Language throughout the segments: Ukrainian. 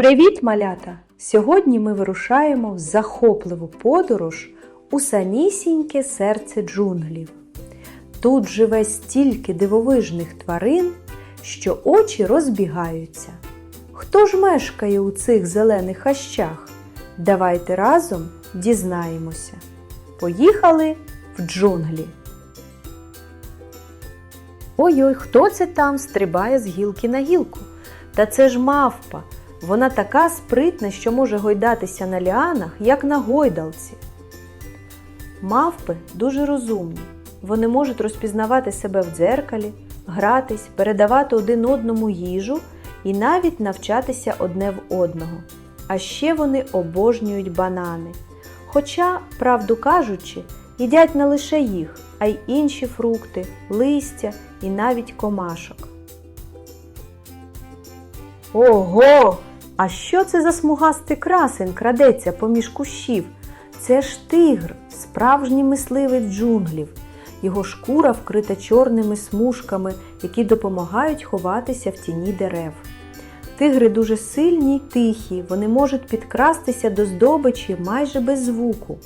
Привіт, малята! Сьогодні ми вирушаємо в захопливу подорож у самісіньке серце джунглів. Тут живе стільки дивовижних тварин, що очі розбігаються. Хто ж мешкає у цих зелених хащах? Давайте разом дізнаємося. Поїхали в джунглі. Ой-ой, хто це там стрибає з гілки на гілку? Та це ж мавпа. Вона така спритна, що може гойдатися на ліанах, як на гойдалці. Мавпи дуже розумні. Вони можуть розпізнавати себе в дзеркалі, гратись, передавати один одному їжу і навіть навчатися одне в одного. А ще вони обожнюють банани. Хоча, правду кажучи, їдять не лише їх, а й інші фрукти, листя і навіть комашок. Ого! А що це за смугастий красень крадеться поміж кущів? Це ж тигр, справжній мисливець джунглів. Його шкура вкрита чорними смужками, які допомагають ховатися в тіні дерев. Тигри дуже сильні й тихі, вони можуть підкрастися до здобичі майже без звуку.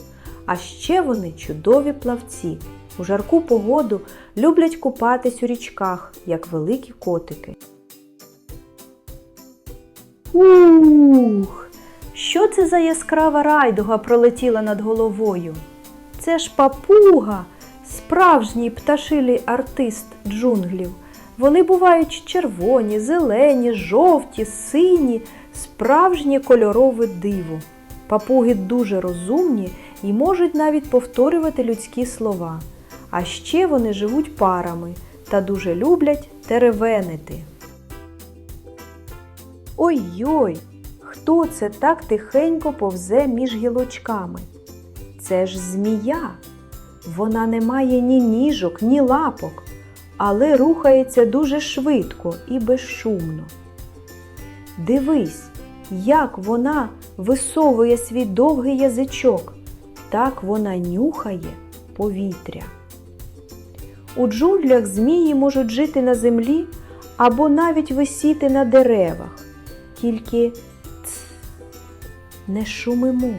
А ще вони чудові плавці. У жарку погоду люблять купатись у річках, як великі котики. Ух! Що це за яскрава райдуга пролетіла над головою? Це ж папуга, справжній пташилий артист джунглів. Вони бувають червоні, зелені, жовті, сині, справжнє кольорове диво. Папуги дуже розумні і можуть навіть повторювати людські слова. А ще вони живуть парами та дуже люблять теревенити. Ой-ой, хто це так тихенько повзе між гілочками? Це ж змія. Вона не має ні ніжок, ні лапок, але рухається дуже швидко і безшумно. Дивись, як вона висовує свій довгий язичок, так вона нюхає повітря. У джунглях змії можуть жити на землі або навіть висіти на деревах. Тільки ц, не шумимо.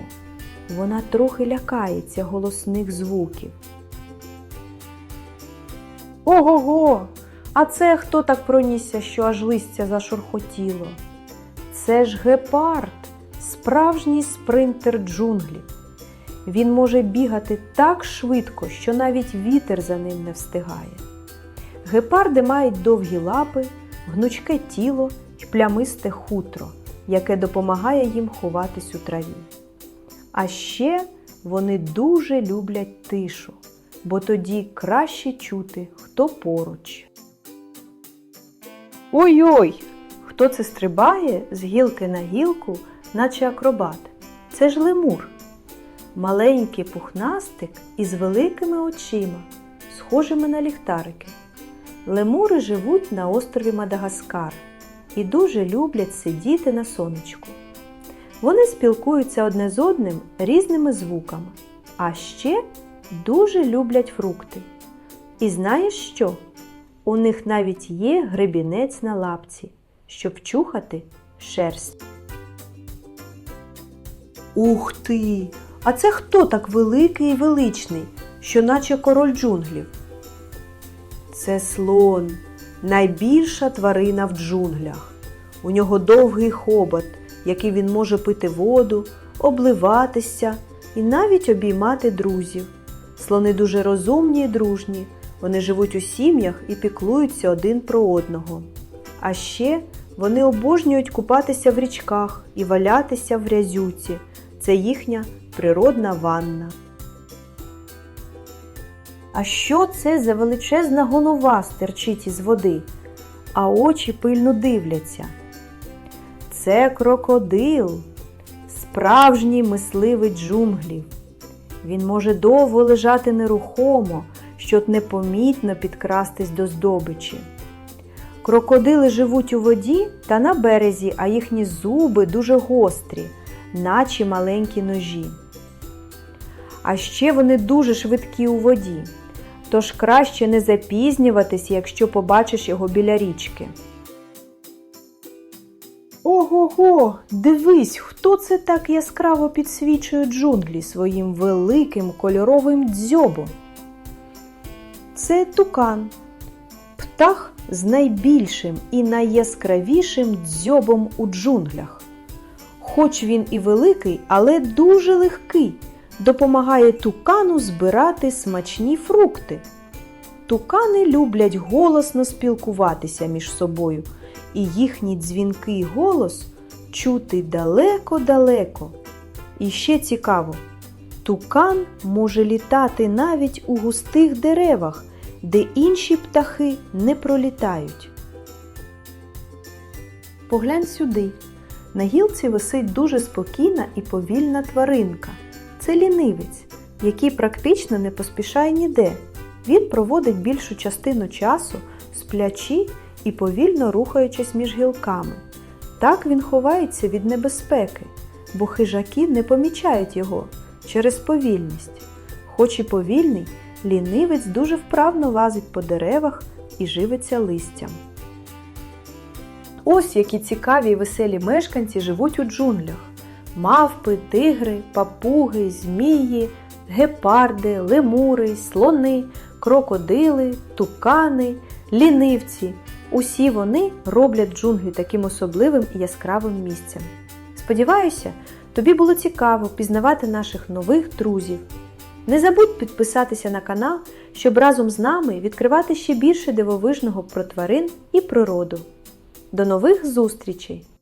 Вона трохи лякається голосних звуків. Ого-го! А це хто так пронісся, що аж листя зашурхотіло? Це ж гепард, справжній спринтер джунглів. Він може бігати так швидко, що навіть вітер за ним не встигає. Гепарди мають довгі лапи, гнучке тіло плямисте хутро, яке допомагає їм ховатись у траві. А ще вони дуже люблять тишу, бо тоді краще чути, хто поруч. Ой-ой! Хто це стрибає з гілки на гілку, наче акробат? Це ж лемур. Маленький пухнастик із великими очима, схожими на ліхтарики. Лемури живуть на острові Мадагаскар і дуже люблять сидіти на сонечку. Вони спілкуються одне з одним різними звуками, а ще дуже люблять фрукти. І знаєш що? У них навіть є гребінець на лапці, щоб чухати шерсть. Ух ти! А це хто так великий і величний, що наче король джунглів? Це слон, найбільша тварина в джунглях. У нього довгий хобот, який він може пити воду, обливатися і навіть обіймати друзів. Слони дуже розумні і дружні. Вони живуть у сім'ях і піклуються один про одного. А ще вони обожнюють купатися в річках і валятися в грязюці. Це їхня природна ванна. А що це за величезна голова стирчить із води, а очі пильно дивляться? Це крокодил, справжній мисливець джунглів. Він може довго лежати нерухомо, щоб непомітно підкрастись до здобичі. Крокодили живуть у воді та на березі, а їхні зуби дуже гострі, наче маленькі ножі. А ще вони дуже швидкі у воді, тож краще не запізнюватись, якщо побачиш його біля річки. Ого-го, дивись, хто це так яскраво підсвічує джунглі своїм великим кольоровим дзьобом. Це тукан, птах з найбільшим і найяскравішим дзьобом у джунглях. Хоч він і великий, але дуже легкий, допомагає тукану збирати смачні фрукти. Тукани люблять голосно спілкуватися між собою, і їхній дзвінкий голос чути далеко-далеко. І ще цікаво, тукан може літати навіть у густих деревах, де інші птахи не пролітають. Поглянь сюди. На гілці висить дуже спокійна і повільна тваринка. Це лінивець, який практично не поспішає ніде. Він проводить більшу частину часу сплячи і повільно рухаючись між гілками. Так він ховається від небезпеки, бо хижаки не помічають його через повільність. Хоч і повільний, лінивець дуже вправно лазить по деревах і живиться листям. Ось які цікаві і веселі мешканці живуть у джунглях: мавпи, тигри, папуги, змії, гепарди, лемури, слони, крокодили, тукани, лінивці. Усі вони роблять джунглі таким особливим і яскравим місцем. Сподіваюся, тобі було цікаво пізнавати наших нових друзів. Не забудь підписатися на канал, щоб разом з нами відкривати ще більше дивовижного про тварин і природу. До нових зустрічей!